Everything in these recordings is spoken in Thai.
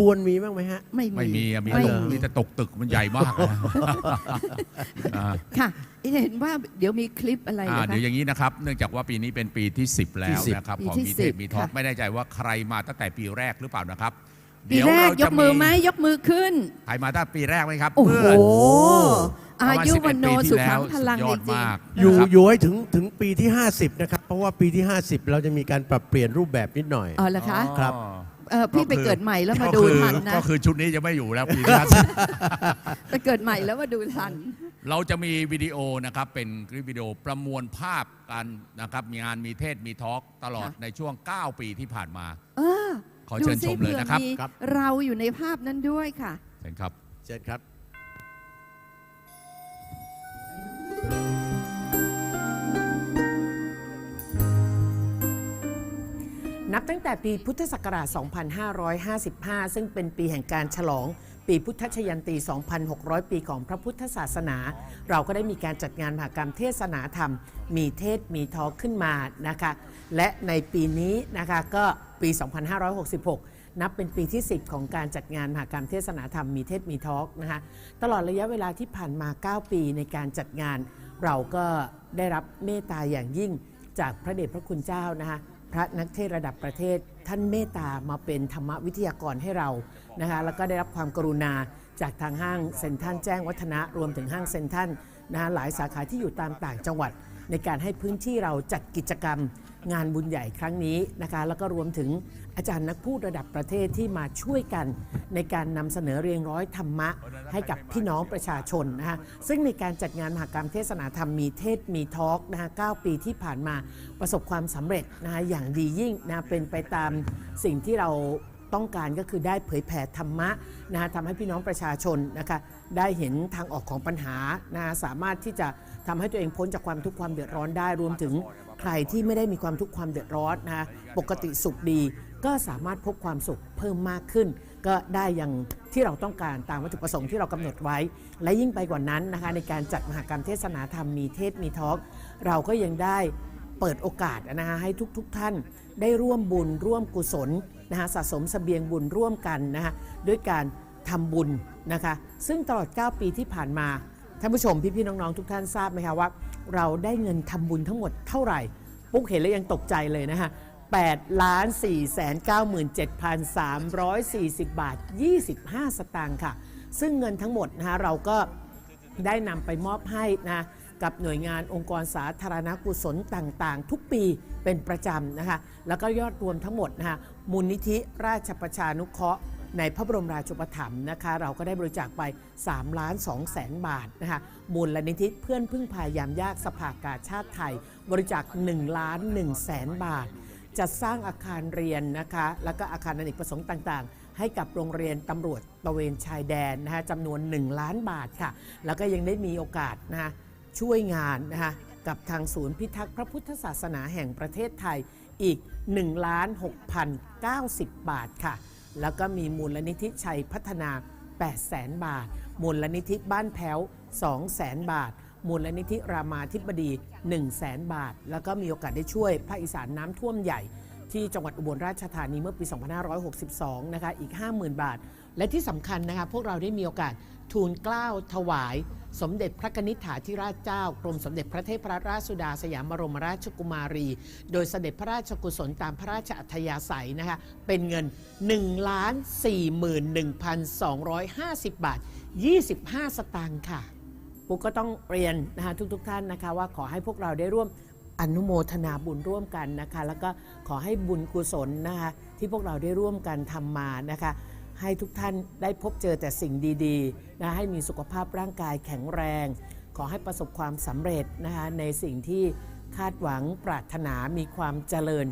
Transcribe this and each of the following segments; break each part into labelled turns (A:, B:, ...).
A: ปวนมีบ้างไหมฮะ
B: ไม่มี
C: ไม่มีอะมี
B: ไม่
C: ตกมีแต่ตกตึกมันใหญ่มากนะอ่า
B: ค่ะเห็นว่าเดี๋ยวมีคลิปอะไร
C: อ่า
B: นะคะ
C: เดี๋ยวอย่างนี้นะครับ เนื่องจากว่าปีนี้เป็นปีที่ 10 แล้ว
A: ที่10
C: นะครับ
B: ปี
C: ของ
B: ที่
C: มีเทพ
B: 10
C: มีทอล์ก
B: ค่ะ
C: ไม่แน่ใจว่าใครมาตั้งแต่ปีแรกหรือเปล่านะครับ
B: ปีแรก
C: เดี๋
B: ย
C: ว
B: กมือไหมยกมือขึ้น
C: ใครมาตั้งปีแรกไหมครับ
B: โอ้โห
C: เมื่
B: อา
C: ประมณ
B: ยุ
C: 11
B: วันโน
C: ปีที่
B: สุ
C: แล้
B: ขั
C: ว
B: งพลัง
C: สุดยอด
B: จริง
C: มาก
B: ๆ
A: อยู่
C: นะครับ
A: อยู่ให้ถึงถึงปีที่ 50 นะครับ เพราะว่าปีที่ 50 เราจะมีการปรับเปลี่ยนรูปแบบนิดหน่อย
B: อ๋อเหรอคะ
A: ครับ
C: อ๋อ
B: เออพี่ไป
C: ก็คือ
B: เกิดใหม่แล้วมา
C: ก็
B: ดู
C: คือ
B: ทันนะ
C: ก็คือชุดนี้จะไม่อยู่แล้วปีที่ห้าสิบ
B: ไปเกิดใหม่แล้วมาดูทัน
C: เราจะมีวิดีโอนะครับเป็นคลิปวิดีโอประมวลภาพการนะครับมีงานมีเทศมีทอล์กตลอด
B: ค่ะ
C: ในช่วง 9 ปีที่ผ่านมา
B: เออ
C: ขอเชิญ
B: ดูสิ
C: ชมเลยนะครับ
B: ผื่อมี
A: ครับ
B: เราอยู่ในภาพนั้นด้วยค่ะ
C: เชิญครับ
A: เชิญครับ
D: นับตั้งแต่ปีพุทธศักราช 2555 ซึ่งเป็นปีแห่งการฉลอง ปีพุทธชยันตี 2,600 ปีของพระพุทธศาสนา เราก็ได้มีการจัดงานมหากรรมเทศนาธรรม มีเทศมีทอขึ้นมานะคะ และในปีนี้นะคะก็ปี 2566นับเป็นปีที่ 10 ของการจัดงานมหากรรมเทศนาธรรมมีเทศมีทอล์กนะคะตลอดระยะเวลาที่ผ่านมา 9 ปีในการจัดงาน เราก็ได้รับเมตตาอย่างยิ่งจากพระเดชพระคุณเจ้านะคะ พระนักเทศระดับประเทศ ท่านเมตตามาเป็นธรรมวิทยากรให้เรานะคะแล้วก็ได้รับความกรุณาจากทางห้างเซ็นทรัลแจ้งวัฒนะรวมถึงห้างเซ็นทรัลนะคะหลายสาขาที่อยู่ตามต่างจังหวัด ในการให้พื้นที่เราจัดกิจกรรมงานบุญใหญ่ครั้งนี้นะคะแล้วก็รวมถึง อาจารย์นักพูดระดับประเทศที่มาช่วยกัน ในการนำเสนอเรียงร้อยธรรมะ ให้กับพี่น้องประชาชนนะคะซึ่งในการจัดงานมหากรรมเทศนาธรรมมีเทศมีทอล์กนะคะ9ปีที่ผ่านมาประสบความสำเร็จนะคะอย่างดียิ่งนะเป็นไปตามสิ่งที่เราต้องการก็คือได้เผยแผ่ธรรมะนะคะทำให้พี่น้องประชาชนนะคะได้เห็นทางออกของปัญหานะคะสามารถที่จะทำให้ตัวเองพ้นจากความทุกข์ความเดือดร้อนได้รวมถึงใครที่ไม่ได้มีความทุกข์ความเดือดร้อนนะคะปกติสุขดี ก็สามารถพบความสุขเพิ่มมากขึ้น ก็ได้อย่างที่เราต้องการตามวัตถุประสงค์ที่เรากำหนดไว้ และยิ่งไปกว่านั้นนะคะในการจัดมหากรรมเทศนาธรรมมีเทศมีทอล์กเราก็ยังได้เปิดโอกาสนะคะให้ทุกๆทท่านได้ร่วมบุญร่วมกุศลนะคะสะสมเสบียงบุญร่วมกันนะคะด้วยการทำบุญนะคะซึ่งตลอด 9 ปีที่ผ่านมาท่านผู้ชมพี่ๆน้องๆทุกท่านทราบไหมคะว่า เราได้เงินทำบุญทั้งหมดเท่าไหร่ปุ๊กเห็นแล้วยังตกใจเลยนะคะ 8ล้าน4 9 7 3 4 0 บาท 25 สตางค์ค่ะ ซึ่งเงินทั้งหมดนะคะเราก็ได้นำไปมอบให้นะกับหน่วยงานองค์กรสาธารณกุศลต่างๆ ทุกปีเป็นประจำนะคะ แล้วก็ยอดรวมทั้งหมดนะคะมูลนิธิราชประชานุเคราะห์ในพระบรมราชูปถัมภ์นะคะ เราก็ได้บริจาคไป3ล้าน2แสนบาทนะคะมูลนิธิเพื่อนพึ่งพายามยากสภากาชาติไทย บริจาค1ล้าน1แสนบาท จัดสร้างอาคารเรียนนะคะ แล้วก็อาคารอเนกประสงค์ต่างๆ ให้กับโรงเรียนตำรวจตะเวนชายแดนนะคะจำนวน 1 ล้านบาทค่ะ แล้วก็ยังได้มีโอกาสนะคะช่วยงานนะคะกับทางศูนย์พิทักษ์พระพุทธศาสนาแห่งประเทศไทยอีก1ล้าน6,090 บาทค่ะ แล้วก็มีมูลนิธิชัยพัฒนา8แสนบาท มูลนิธิบ้านแพ้ว2แสนบาท มูลนิธิรามาธิบดี1แสนบาท แล้วก็มีโอกาสได้ช่วยภาคอีสานน้ำท่วมใหญ่ ที่จังหวัดอุบลราชธานีเมื่อปี 2562 นะคะอีก 50,000 บาท และที่สำคัญนะคะพวกเราได้มีโอกาสทูลเกล้าถวาย สมเด็จพระนิษฐาธิราชเจ้ากรมสมเด็จพระเทพรัตนราชสุดาสยามบรมราชกุมารี โดยเสด็จพระราชกุศลตามพระราชอัธยาศัยนะคะเป็นเงิน 1 4 1 2 5 0 บาท 25 สตางค์ค่ะ ปุ๊กก็ต้องเรียนนะคะทุกๆทท่านนะคะ ว่าขอให้พวกเราได้ร่วมอนุโมทนาบุญร่วมกันนะคะ แล้วก็ขอให้บุญกุศลนะคะที่พวกเราได้ร่วมกันทำมานะคะ ให้ทุกท่านได้พบเจอแต่สิ่งดีๆนะให้มีสุขภาพร่างกายแข็งแรง ขอให้ประสบความสำเร็จนะคะในสิ่งที่คาดหวังปรารถนามีความเจริญ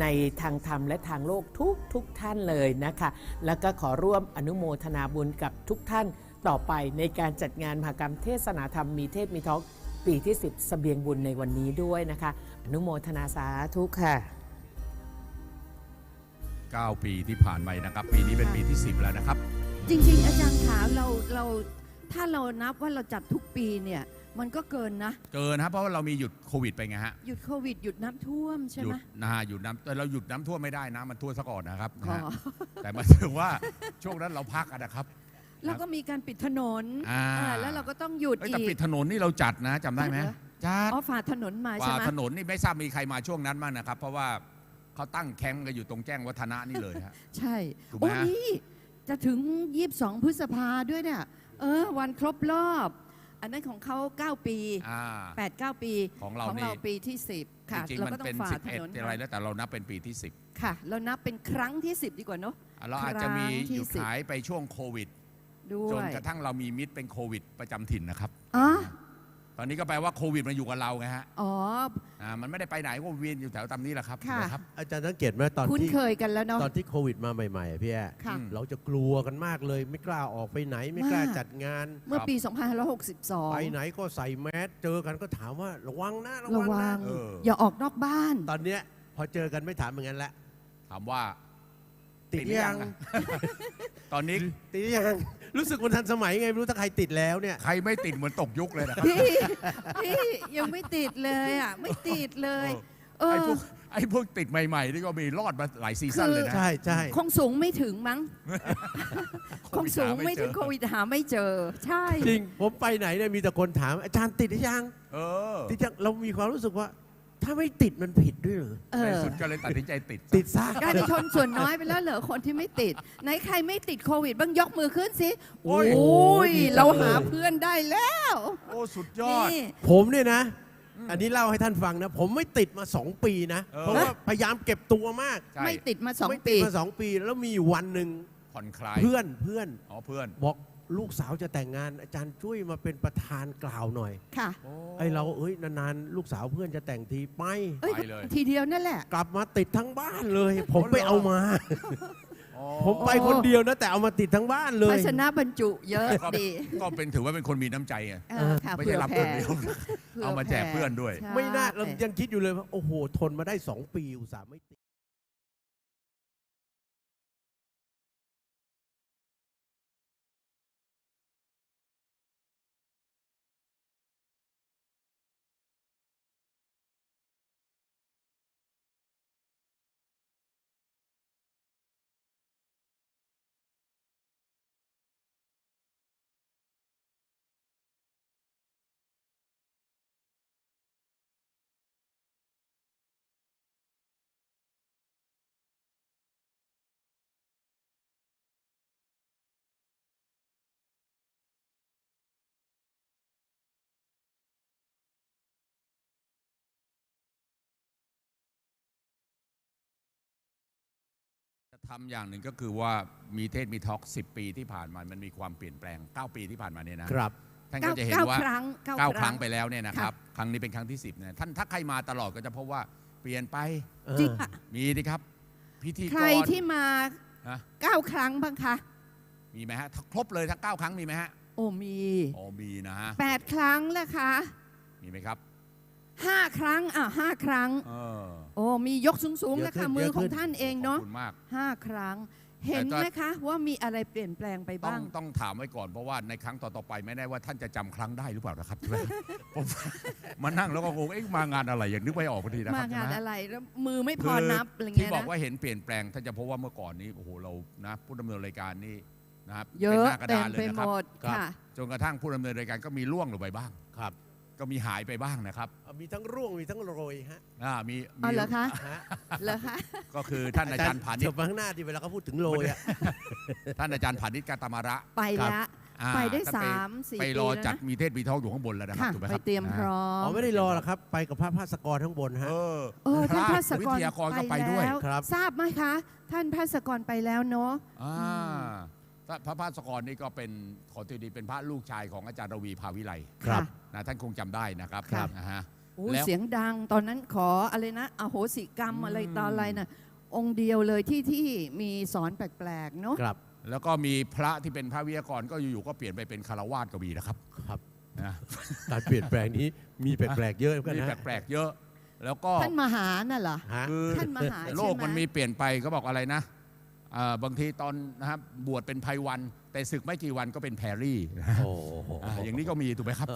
D: ในทางธรรมและทางโลกทุกทุกท่านเลยนะคะ แล้วก็ขอร่วมอนุโมทนาบุญกับทุกท่าน ต่อไปในการจัดงานมหากรรมเทศนาธรรมมีเทศมีทอกปีที่ 10สเสบียงบุญในวันนี้ด้วยนะคะ อนุโมทนาสาธุค่ะ
C: 9 ปีที่ผ่านไปนะครับ ปีนี้เป็นปีที่ 10 แล้วนะครับ
B: จริงๆ อาจารย์ขาเราเราถ้าเรานับว่าเราจัดทุกปีเนี่ยมันก็เกินนะ
C: เกินครับเพราะว่าเรามีหยุดโควิดไปไงฮะ
B: หยุดโควิดหยุดน้ำท่วมใช่
C: หยุ
B: ไหม
C: ดนะฮะหยุดน้ำแต่เราหยุดน้ำท่วมไม่ได้นะมันท่วมซะก่อนนะครับนะฮะ
B: อ๋อ
C: แต่หมายถึงว่าช่วงนั้นเราพักอะนะครับ
B: แล้วก็มีการปิดถนน
C: อ่า
B: อ่าแล้วเราก็ต้องหยุด
C: เอ้ย
B: อี
C: แต่
B: ก
C: ปิดถนนนี่เราจัดนะจำได้ไหม
B: จัดเหรอ
C: จัด
B: อ๋อฝ่าถนนมาใช่
C: ว่า
B: ไหม
C: ถนนนี่ไม่ทราบมีใครมาช่วงนั้นบ้างนะครับ เพราะว่าเขาตั้งแคมป์กันอยู่ตรงแจ้งวัฒนะนี่เลยฮะ
B: ใช่
C: ถูกไหม
B: โอ้
C: ฮะ
B: นี่จะถึง 22 พฤษภาด้วยเนี่ยเออ วันครบรอบ อันนั้นของเขา 9 ปี
C: อ่า
B: 8 9 ปี
C: ของเรา
B: ของ
C: นี่
B: เราปีที่ 10ค่ะ
C: จริง
B: เรา
C: ๆมัน
B: ก็ต้อ
C: เป็น
B: งฝ่า
C: สิบ
B: ถ
C: เอ็ด
B: นน
C: อะไรแล้วแต่เรานับเป็นปีที่สิบ
B: ค่ะ เรานับเป็นครั้งที่ 10 ดีกว่าเนาะ
C: เราอาจจะมี
B: ครั้งที่
C: หยุด
B: สิบ
C: ขายไปช่วงโควิด
B: ด้
C: จ
B: วนย
C: กระทั่งเรามีมิตรเป็นโควิดประจำถิ่นนะครับ
B: อ๋อ
C: ตอนนี้ก็แปลว่าโควิดมาอยู่กับเราไงฮะ
B: อ๋อ
C: อ่ามันไม่ได้ไปไหนก็เวียนอยู่แถวตามนี้แหละครับ
B: ค่ะ
C: ถูกไหมครับ
A: อาจารย์สังเกตไหมตอน
B: คุ้น
A: ที่
B: เคยกันแล้วเนาะ
A: ตอนที่โควิดมาใหม่ๆอะพี่แอ
B: ค่ะ
C: อืม
A: เราจะกลัวกันมากเลย ไม่กล้าออกไปไหน ไม่กล้ามา
B: ก
A: จัดงาน
B: เมื่อปี
A: ไป
B: 2562
A: ไหนก็ใส่แมสเจอกันก็ถามว่าระวังนะระ
B: ระ
A: วัง
B: วั
A: นะ
B: ง
C: เออ
B: อย่าออกนอกบ้าน
A: ตอนเนี้ยพอเจอกันไม่ถามเหมือนกันละ
C: ถามว่า
A: ติด
C: หรือ
A: ยัง
C: อะตอนนี้
A: ติดยัง รู้สึกมันทันสมัยไงไม่รู้ถ้าใครติดแล้วเนี่ย
C: ใครไม่ติดเหมือนตกยุคเลยนะครับ
B: พี่พี่ยังไม่ติดเลยอะ ไม่ติดเลยเอ
C: ไอ้
B: อ
C: พวกไอ้พวกติดใหม่ๆนี่ก็มีรอดมาหลายซีซั่นเลยนะ
A: ใช่ใช่
B: คงสูงไม่ถึงมั้ง
C: โค
B: คง
C: วิด
B: สู
C: หางไม่
B: ไม่
C: เจ
B: ถึ
C: อ
B: งโควิดหาไม่เจอ ใช่
A: จริง ผมไปไหนเนี่ยมีแต่คนถามอาจารย์ติดหรือยัง
C: เออ
A: ติดยังเรามีความรู้สึกว่า ถ้าไม่ติดมันผิดด้วยเหรอ
B: เอ
C: ใน
B: อ
C: สุดก็เลยตัดสินใจติด
A: ติดซะ
B: กลายเป็นชนส่วนน้อยไปแล้วเหรอคนที่ไม่ติดไหนใครไม่ติดโควิดบ้างยกมือขึ้นสิ
C: โอ้
B: โอ้
C: ย
B: ยเราหาเพื่อนได้แล้ว
C: โอ้สุดยอด
B: นี่
A: ผมเนี่ยนะ อันนี้เล่าให้ท่านฟังนะ ผมไม่ติดมาสองปีนะ
C: เออ
A: เพราะว่าพยายามเก็บตัวมาก
C: ใช่
B: ไม่ติดมาสอง
A: ไม่
B: ปี
A: ติดมาสองปี แล้วมีอยู่วันหนึ่ง
C: ผ่อนคลาย
A: เพื่อนเพื่อน
C: อ๋อเพื่อน
A: บอก ลูกสาวจะแต่งงานอาจารย์ช่วยมาเป็นประธานกล่าวหน่อย
B: ค่ะ
A: ไอ้เราเอ้ยนานๆลูกสาวเพื่อนจะแต่งทีไป
B: เอ้ย
C: ไปเลย
B: ทีเดียวนั่นแหละ
A: กลับมาติดทั้งบ้านเลย ผมไปเอามา
C: อ๋อ
A: ผมไปคนเดียวนะแต่เอามาติดทั้งบ้านเลย
B: ภาชนะบรรจุเยอะ
C: ก็
B: ดี
C: ก็เป็นถือว่าเป็นคนมีน้ำใจไง
B: เออค่ะ
C: ไม่ใช่รับ
B: ผื่
C: เพื่อนเดียว
B: ผื่
C: เอามาแจกเพื่อนด้วย
B: ใช่
A: ไม่น่าเรายังคิดอยู่เลยว่าโอ้โห ทนมาได้สองปีอุตส่าห์ไม่ติด
C: ทำอย่างหนึ่งก็คือว่ามีเทศมีทอล์ก10ปีที่ผ่านมา มันมีความเปลี่ยนแปลง 9 ปีที่ผ่านมาเนี่ยนะครับท่านก็
B: เก้า
C: จะเห็น
B: เก้า
C: ว่า
B: ครั้งเก้า
C: เก้า
B: ค
C: ค
B: รั้
C: รั้
B: ง
C: งไปแล้วเนี่ยนะครับ ครั้งนี้เป็นครั้งที่ 10เนี่ยท่านถ้าใครมาตลอดก็จะพบว่าเปลี่ยนไป
B: จริงอะ
C: มีดิครับ พิธีก
B: ใคร
C: ร
B: ที่มา
C: ฮะ
B: เก้าครั้งบ้างคะ
C: มีไหมฮะครบเลยทั้ง9ครั้งมีไหมฮะ
B: โอ้มี
C: อ๋อมีนะฮะ
B: แปดครั้งแล้วคะ
C: มีไหมครับ
B: ห้าครั้งอะห้าครั้ง
C: เออ
B: โอ้มียกสูงๆแล้วค่ะมือของท่านเองเนาะ
C: ขอบคุณมาก
B: ห้าครั้ง เห็นไหมคะว่ามีอะไรเปลี่ยนแปลงไป
C: ต้อง
B: บ้าง
C: ต้องถามไว้ก่อนเพราะว่าในครั้งต่อๆไปไม่แน่ว่าท่านจะจำครั้งได้หรือเปล่านะครับผมมานั่งแล้วก็งงเอ๊ะมางานอะไรอย่างนึกไม่ออกพอดีนะค
B: มา
C: รับ
B: งาน
C: ใช่ไหม
B: อะไรแล้วมือไม่พ
C: คือ
B: นับอะไร
C: ที่
B: เงี้ย
C: บอก
B: นะ
C: ว่าเห็นเปลี่ยนแปลงท่านจะพบว่าเมื่อก่อนนี้โอ้โหเรานะผู้ดำเนินรายการนี่นะครับ
B: เย
C: ป็น
B: อะ
C: หน้ากระ
B: เต็
C: ดามนเลย
B: ไป
C: นะ
B: ห
C: ค
B: ม
C: รับ
B: ดค่ะ
C: จนกระทั่งผู้ดำเนินรายการก็มีล่วงลงไปบ้าง
A: ครับ
C: ก็มีหายไปบ้างนะครับ
A: มีทั้งร่วงมีทั้งโรยฮะ
C: อ่ามี
B: อ๋อ
C: มี
B: เหรอคะ
A: ฮะ
B: เหรอคะ
C: ก็คือท่านอาจารย์ผานิ
A: เดี๋
C: ช
A: ยวมาข้างหน้าที่เวลาเขาพูดถึงโรยอะ
C: ท่านอาจารย์ผานิชกาตามาระ
B: ไปแล้ว
C: อ่า
B: ไปได้
C: ท่น
B: สามสี่
C: ไป
B: ปี
C: รอ
B: แล้ว
C: จัด
B: นะ
C: มีเทศมีทอกอยู่ข้างบนแล้วนะครับ
B: ค่ะ
C: ถูกไหม
B: ไป
C: ครับ
B: เตรียมพร้อ
A: อ๋อ
B: ม
A: ไม่ได้รอหรอกครับ ไปกับพระภาสกรข้างบนฮะ
C: เออ
B: เออท่าน
C: พ
B: ภา
C: ระ
B: สก
C: วิ
B: ร
C: ทยากรก็ไปด้วย
B: แล้ว
A: ครับ
B: ทราบไหมคะ ท่านภาสกรไปแล้วเนาะ
C: อ่า พระพาสกรนี่ก็เป็นขอตัวดีเป็นพระลูกชายของอาจารย์ระวีภาวิไล
A: ครับ
C: นะท่านคงจำได้นะครับ
B: ครับ
C: นะฮะ
B: โอ้
C: แล้ว
B: เสียงดังตอนนั้นขออะไรนะอโหสิกรรมอะไรตอนอะไรน่ะองค์เดียวเลยที่ที่มีสอนแปลกๆเนาะ
A: ครับ
C: แล้วก็มีพระที่เป็นพระวิทยากรก็อยู่ๆก็เปลี่ยนไปเป็นคารวาสก็มีนะครับ
A: ครับ
C: นะ
A: การเปลี่ยนแปลงนี้มีแปลกๆเยอะเหมือนกัน
C: มี
A: นะ
C: แปลกๆเยอะ แล้วก็
B: ท่านมหาน่ะเหรอ
A: ฮะ
C: คือ
B: ท่านมหาใช่ไหม
C: โลกมันมีเปลี่ยนไปก็บอกอะไรนะเอ่อ บางทีตอนนะครับบวชเป็นไพวัน แต่ศึกไม่กี่วันก็เป็นแพรรี่
A: โอ้โห
C: อ่าอย่างนี้ก็มีถูกไหมครับ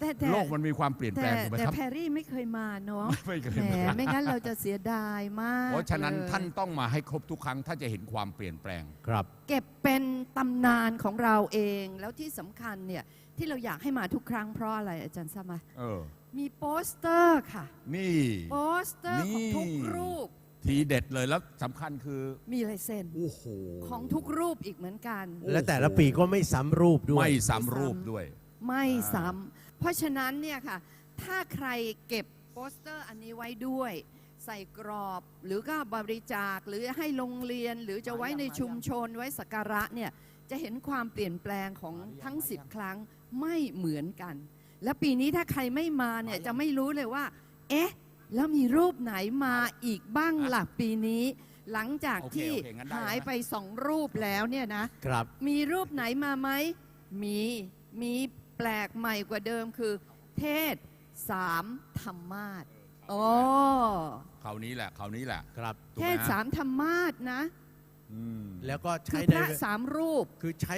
B: แต่แต่
C: โลกมันมีความเปลี่ยนแปล
B: แต่
C: งถูกไหม
B: แต่
C: ครับ
B: แพรรี่ไม่เคยมาเนาะ
C: ไม่เคย
B: แหม
C: มา
B: ไม่งั้นเราจะเสียดายมาก
C: เพราะฉะนั้น
B: เลย
C: ท่านต้องมาให้ครบทุกครั้งท่านจะเห็นความเปลี่ยนแปลง
A: ครับ
B: เก็บเป็นตำนานของเราเองแล้วที่สำคัญเนี่ยที่เราอยากให้มาทุกครั้งเพราะอะไรอาจารย์ทราบไหม
C: เออ
B: มีโปสเตอร์ค่ะ
C: นี่
B: โปสเตอร์ของทุก
C: นี่
B: รูป
C: ทีเด็ดเลยแล้วสำคัญคือ
B: มีลายเซ็น
C: โอ้โห
B: ของทุกรูปอีกเหมือนกัน
A: และแต่ละปีก็ไม่ซ้ำรูปด้วย
C: ไม่ซ้ำรูปด้วย
B: ไม่
C: อ่า
B: ซ้ำเพราะฉะนั้นเนี่ยค่ะ ถ้าใครเก็บโปสเตอร์อันนี้ไว้ด้วย ใส่กรอบหรือก็บริจาคหรือให้โรงเรียนหรือจะไว้ในชุมชนไว้สักการะเนี่ยจะเห็นความเปลี่ยนแปลงของทั้ง 10 ครั้งไม่เหมือนกัน และปีนี้ถ้าใครไม่มาเนี่ยจะไม่รู้เลยว่า เอ๊ะ แล้วมีรูปไหนมาอีกบ้างหลักปีนี้ หลังจาก
C: โอเค
B: ที่
C: โอเคงั้นได้
B: หาย
C: นะ
B: ไปสองรูปแล้วเนี่ยนะ
A: ครับ
B: มีรูปไหนมาไหม มี มีแปลกใหม่กว่าเดิมคือ เทศสามธรรมาสโอ้
C: คราวนี้แหละคราวนี้แหละ
A: ครับ
C: ถูก
B: เท
C: ไหม
B: ศสามธรรมาสนะ
C: อืม
A: แล้วก็
B: คื
A: ใช้
B: อ
A: ใน
B: พระสามรูป
A: คือใช้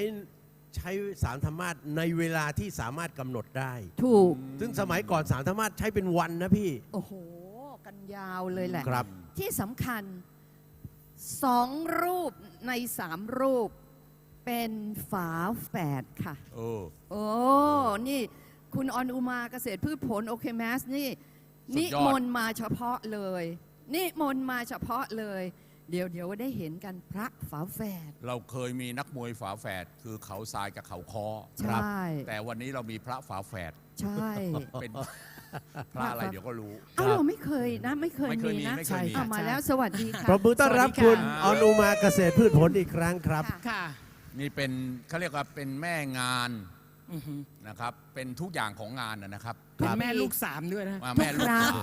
A: ใช้สารธรรมาสในเวลาที่สามารถกำหนดได้
B: ถูก
A: ซึ่งสมัยก่อนสารธรรมาสใช้เป็นวันนะพี่
B: โอ้โหกัน ยาวเลยแหละ
A: ครับ
B: ที่สำคัญสองรูปในสามรูปเป็นฝาแฝดค่ะ
C: เออ
B: โอ้ นี่คุณออนอุมาเกษตรพืชผลโอเคแมสนี่
C: สุ
B: นิ
C: ดยอด
B: มนต์มาเฉพาะเลย นิมนต์มาเฉพาะเลย เดี๋ยวเดี๋ยวได้เห็นกันพระฝาแฝด
C: เราเคยมีนักมวยฝาแฝดคือเขาทรายกับเขาคอ
B: ใช่
C: แต่วันนี้เรามีพระฝาแฝด
B: ใช่
C: เป็น พระอะไรเดี๋ยวก็รู้
B: เอ้าเราไม่เคยนะไม่เคย
C: ไม่เคย
B: มี
C: มี
B: นะ
C: ไม่เคยมี
B: เอามาแล้วสวัสดีค่ะ
A: ปรบมือต้อนรับ
D: สวัสดีค่ะ
A: คุณออนุมาเกษตรพืชผลอีกครั้งครับ
B: ค่ะ
D: ค่ะ
C: นี่เป็นเขาเรียกว่าเป็นแม่งาน
D: อือหือ
C: นะครับ เป็นทุกอย่างของงานนะนะครับ
D: เป็นแม่ลูกสามด้วยนะ
C: มา
B: ทุ
C: แม่
B: ก
C: ลู
B: ค
C: ก
B: รั้ง
C: สาม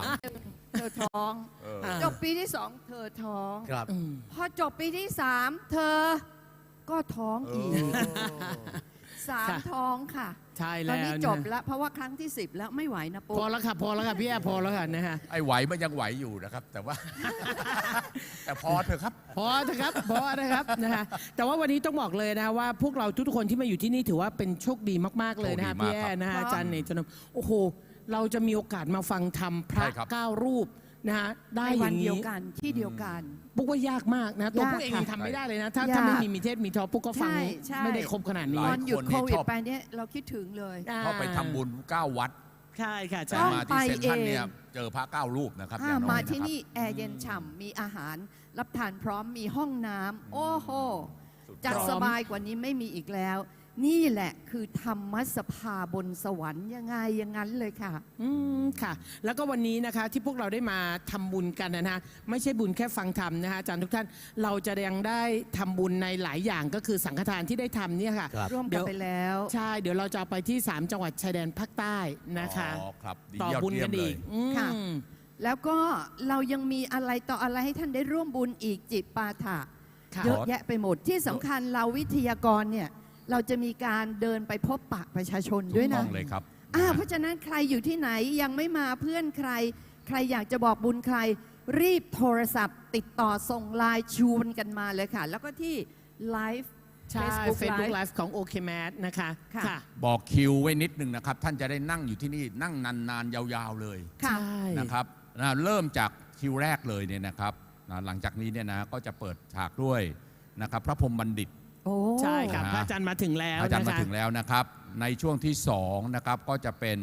B: เธอท้อง
C: เออ
D: อ่า
B: จบปีที่สองเธอท้อง
A: ครับ
D: อืม
B: พอจบปีที่สามเธอก็ท้องอีกสาม
D: ค่ะ
B: ท้องค่ะ
D: ใช่
B: ตอ
D: แล้
B: น
D: ว
B: นี้
D: นะ
B: จบแล้วเพราะว่าครั้งที่ 10 แล้วไม่ไหวนะปุ๊
D: พอแล้วค่ะพอแล้วค่ะพี่แอร์พอแล้วค่ะนะฮะ
C: ไอ้ไหวมันยังไหวอยู่นะครับ แต่ว่า แต่พอเถอะครับ
D: พอนะครับพอนะครับนะฮะแต่ว่าวันนี้ต้องบอกเลยนะว่าพวกเราทุกๆคนที่มาอยู่ที่นี่ถือว่าเป็นโชคดีมากๆเลยนะฮะ
C: โชคดี
D: พี่
C: มาก
D: แอ
C: ครับ
D: ร์นะฮะอาจารย์เนยจนมโอ้โห เราจะมีโอกาสมาฟังธรรมพระ
C: ใช่ครับ
D: เก้ารูป นะฮะได้
B: ใน
D: อ
B: วัน
D: ย่าง
B: เดียว
D: นี้
B: กันที่เดียวกัน
D: ปุ๊กว่ายากมากนะตัว
B: ยาก
D: ปุ๊กเอง
B: ค่ะ
D: ยังทำไม่ได้เลยนะ ถ้ายา
B: ก
D: ถ้าไม่มีมีเทศมีทอปุ๊กก็ฟัง
B: ใช่ใช่
D: ไม่ได้ครบขนาด
C: ห
D: นี้
C: ลา
B: ตอยนหยุด
C: คน
B: โค
C: นี่
B: วิด
C: ชอบ
B: ไปเนี่ยเราคิดถึงเลย
D: อ่
C: เข้าไปทำบุญเก้าวัด
D: ใช่ค่ะ
C: แต่
D: ใช่
C: มาที่เซนทรัน
B: ไปเอง
C: เนี่ยเจอพระเก้ารูปนะครับอ
B: ถ้า
C: ย่างน้อย
B: มา
C: นะครับ
B: ที่นี่แอร์เย็นฉ่ำ มีอาหาร รับทานพร้อมมีห้องน้ำโอ้โห
C: สุดยอด
B: จะสบายกว่านี้ไม่มีอีกแล้ว นี่แหละคือธรรมสภาบนสวรรค์ยังไงอย่างนั้นเลยค่ะ
D: อืมค่ะ แล้วก็วันนี้นะคะที่พวกเราได้มาทำบุญกันนะฮะไม่ใช่บุญแค่ฟังธรรมนะคะอาจารย์ทุกท่านเราจะยังได้ทำบุญในหลายอย่างก็คือสังฆทานที่ได้ทำเนี่ยค่ะ
A: ครับ
B: ร่วม
D: เดี๋
B: กัน
D: ยว
B: ไปแล้ว
D: ใช่เดี๋ยวเราจะเอาไปที่ 3 จังหวัดชายแดนภาคใต้นะคะ
C: อ๋อครับดี
D: ต่อย
C: อด
D: บุญ
C: เยี่ย
D: กั
C: ม
D: น
C: เล
D: อี
C: ย
D: กอืม
B: ค่ะ แล้วก็เรายังมีอะไรต่ออะไรให้ท่านได้ร่วมบุญอีกจิปาถะ
D: ค่ะ
B: เยอะแยะไปหมดที่สำคัญเราวิทยากรเนี่ย เราจะมีการเดินไปพบปะประชาชน
C: ถู
B: ด้วย
C: กต้
B: นะ
C: องเลยครับ
B: อ่าเพราะฉะนั้นใครอยู่ที่ไหนยังไม่มาเพื่อนใคร ใครอยากจะบอกบุญใคร รีบโทรศัพท์ ติดต่อส่งไลน์ชวนกันมาเลยค่ะ แล้วก็ที่ไลฟ์
D: ใช่
B: Facebook
D: Facebook
B: Live
D: Live ของ OK m a t นะคะ
B: ค่ะ
C: บอกคิวไว้นิดนึงนะครับ ท่านจะได้นั่งอยู่ที่นี่นั่งนานๆ ยาวๆเลย
B: ค่ะ
D: ใช่
C: นะครับนะเริ่มจากคิวแรกเลยเนี่ยนะครับนะหลังจากนี้เนี่ยนะก็จะเปิดฉากด้วยนะครับ พระพรหมบัณฑิต
B: โอ้
D: ใช่ค่ะ
C: นะ
D: พระอาจารย์มาถึงแล้ว
C: อาจารย์
D: นะ
C: มา
D: คะ
C: ถึงแล้วนะครับ ในช่วงที่สองนะครับก็จะเป็น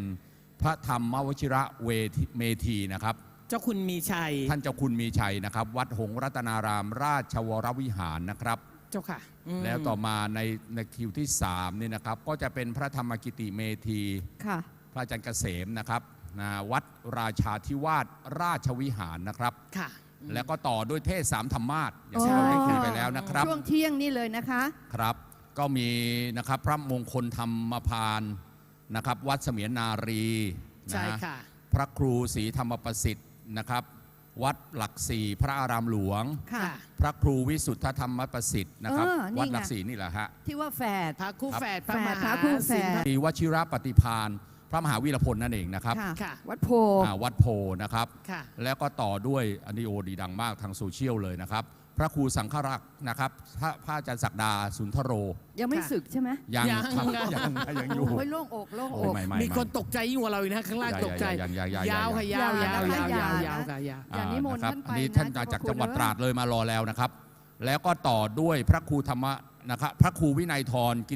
C: พระธรรมวชิระเวทีเมธีนะครับ
D: เจ้าคุณมีชัย
C: ท่านเจ้าคุณมีชัยนะครับ วัดหงส์รัตนาราม ราชวรวิหารนะครับ
D: เจ้าค่ะม
C: แล้วต่อมาในในคิวที่3นี่นะครับ ก็จะเป็นพระธรรมกิติเมธี
B: ค่ะ
C: พระอาจารย์เกษมนะครับนะวัดราชาธิวาสราชวิหารนะครับ
D: ค่ะ
C: แล้วก็ต่อด้วยเทศสามธรรมาสอย่างที่เราได้คุยไปแล้วนะครับ
B: ช่วงเที่ยงนี่เลยนะคะ
C: ครับ ก็มีนะครับพระมงคลธรรมพานนะครับ วัดเสมียนนารีนะ
D: ใช่ค่ะ
C: พระครูศรีธรรมประสิทธิ์นะครับ วัดหลักสี่พระอารามหลวง
B: ค่ะ
C: พระครูวิสุทธธรรมประสิทธิ์นะครับ
B: เออนี่
C: วัดหลัก
B: ไง
C: สี่นี่แหละฮะ
B: ที่ว่าแฝด
D: พระคู่
C: ครับ
D: แฝดพระ
B: แฝ
D: ม
B: ด
D: หา
B: พระคู่แฝด
D: สิงห์
C: มีวชิระปฏิพาน พระมหาวีรพลนั่นเองนะครับ
B: ค่ะ
D: ค่ะ
B: วัดโพ
C: อ่าวัดโพนะครับ
D: ค่ะ
C: แล้วก็ต่อด้วยอันนี้โอดีดังมากทางโซเชียลเลยนะครับ พระครูสังฆรักษ์นะครับพระพระอาจารย์ศักดาสุนทโร
B: ยังไม่
E: ค่ะ
B: ศึกใช่ไหม
C: ยัง
E: ยัง
C: ครับ
E: ค่ะ
C: ยังยังอยู่
B: โอ้ยโล่งอกโล่ง
C: โอ้
B: อก
C: ไม่ไม่
E: มีคนตกใจยิ่งกว่าเราอีกนะข้างล่างตกใจ
C: อย่าอย่าอย่าอย่าอย่ายา
E: วค่ะยาวยาว
B: อย่านะคะ
E: ยาวยาว
B: อย่า ยา
E: ว
B: นะ
E: ค่ะยาว
B: อย่านิมนต์ะ
C: ครับ
B: ท่านไป
C: อันนี้
B: นะ
C: ท่าน
B: เจ้า
C: มาจาก
B: พระคุณ
C: จังหวัด
B: เอ้ย
C: ตราดเลยมารอแล้วนะครับ แล้วก็ต่อด้วยพระครูธรรมะนะครับพระครูวินัยทรกิ